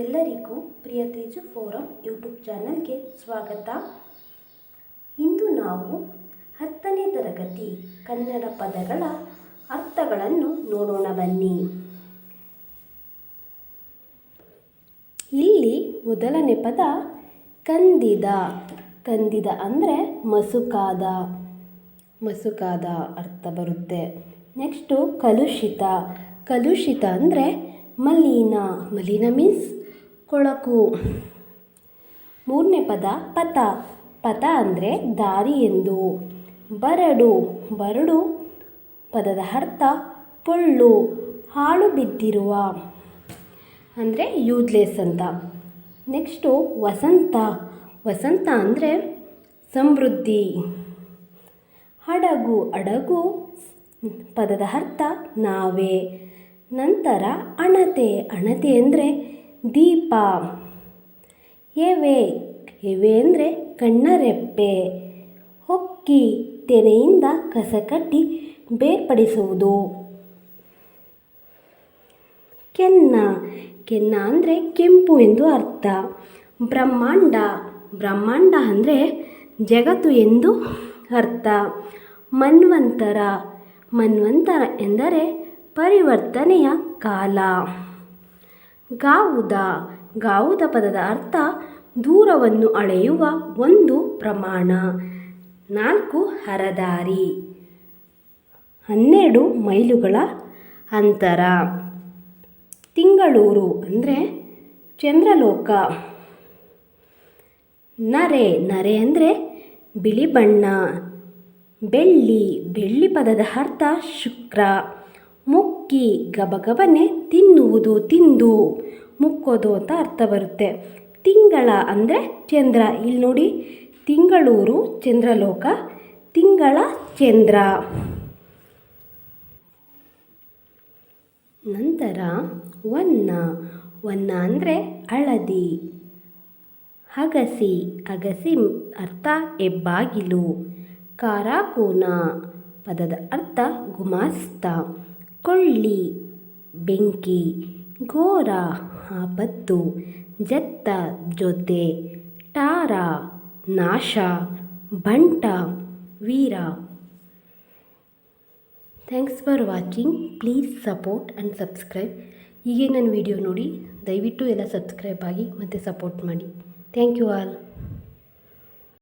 ಎಲ್ಲರಿಗೂ ಪ್ರಿಯ Teju forum YouTube ಚಾನಲ್ಗೆ ಸ್ವಾಗತ. ಇಂದು ನಾವು ಹತ್ತನೇ ತರಗತಿ ಕನ್ನಡ ಪದಗಳ ಅರ್ಥಗಳನ್ನು ನೋಡೋಣ ಬನ್ನಿ. ಇಲ್ಲಿ ಮೊದಲನೇ ಪದ ಕಂದಿದ. ಕಂದಿದ ಅಂದರೆ ಮಸುಕಾದ. ಮಸುಕಾದ ಅರ್ಥ ಬರುತ್ತೆ. ನೆಕ್ಸ್ಟು ಕಲುಷಿತ. ಕಲುಷಿತ ಅಂದರೆ ಮಲೀನ. ಮಲೀನ ಮೀನ್ಸ್ ಕೊಳಕು. ಮೂರನೇ ಪದ ಪಥ. ಪಥ ಅಂದರೆ ದಾರಿ ಎಂದು. ಬರಡು. ಬರಡು ಪದದ ಅರ್ಥ ಪೊಳ್ಳು, ಹಾಳು ಬಿದ್ದಿರುವ. ಅಂದರೆ ಯೂತ್ಲೆಸ್ ಅಂತ. ನೆಕ್ಸ್ಟು ವಸಂತ. ವಸಂತ ಅಂದರೆ ಸಮೃದ್ಧಿ. ಹಡಗು. ಅಡಗು ಪದದ ಅರ್ಥ ನಾವೇ. ನಂತರ ಅಣತೆ. ಅಣತೆ ಅಂದರೆ ದೀಪ. ಎವೆ ಎವೆ ಅಂದರೆ ಕಣ್ಣರೆಪ್ಪೆ. ಹೊಕ್ಕಿ ತೆನೆಯಿಂದ ಕಸ ಕಟ್ಟಿ ಬೇರ್ಪಡಿಸುವುದು. ಕೆನ್ನ ಕೆನ್ನ ಅಂದರೆ ಕೆಂಪು ಎಂದು ಅರ್ಥ. ಬ್ರಹ್ಮಾಂಡ ಬ್ರಹ್ಮಾಂಡ ಅಂದರೆ ಜಗತ್ತು ಎಂದು ಅರ್ಥ. ಮನ್ವಂತರ ಮನ್ವಂತರ ಎಂದರೆ ಪರಿವರ್ತನೆಯ ಕಾಲ. ಗಾವುದ. ಗಾವುದ ಪದದ ಅರ್ಥ ದೂರವನ್ನು ಅಳೆಯುವ ಒಂದು ಪ್ರಮಾಣ. ನಾಲ್ಕು ಹರದಾರಿ. ಹನ್ನೆರಡು ಮೈಲುಗಳ ಅಂತರ. ತಿಂಗಳೂರು ಅಂದರೆ ಚಂದ್ರಲೋಕ. ನರೆ. ನರೆ ಅಂದರೆ ಬಿಳಿ ಬಣ್ಣ. ಬೆಳ್ಳಿ. ಬೆಳ್ಳಿ ಪದದ ಅರ್ಥ ಶುಕ್ರ. ಮುಕ್ಕಿ ಗಬಗಬನೆ ತಿನ್ನುವುದು ತಿಂದು. ಮುಕ್ಕೋದು ಅಂತ ಅರ್ಥ ಬರುತ್ತೆ. ತಿಂಗಳ ಅಂದರೆ ಚಂದ್ರ. ಇಲ್ಲಿ ನೋಡಿ, ತಿಂಗಳೂರು ಚಂದ್ರಲೋಕ, ತಿಂಗಳ ಚಂದ್ರ. ನಂತರ ವನ್ನ. ವನ್ನ ಅಂದರೆ ಹಳದಿ. ಅಗಸಿ ಅಗಸಿ ಅರ್ಥ ಹೆಬ್ಬಾಗಿಲು. ಕಾರಾಕೋನ. ಪದದ ಅರ್ಥ ಗುಮಾಸ್ತ. ಕೊಳ್ಳಿ. ಬೆಂಕಿ, ಘೋರ, ಆಪತ್ತು, ಜತ್ತ ಜೊತೆ, ಟಾರ, ನಾಶ, ಬಂಟ, ವೀರ. Thanks for watching please support and subscribe ಹೀಗೆ ನನ್ನ ವಿಡಿಯೋ ನೋಡಿ, ದಯವಿಟ್ಟು ಎಲ್ಲ ಸಬ್ಸ್ಕ್ರೈಬ್ ಆಗಿ ಮತ್ತು ಸಪೋರ್ಟ್ ಮಾಡಿ. Thank you all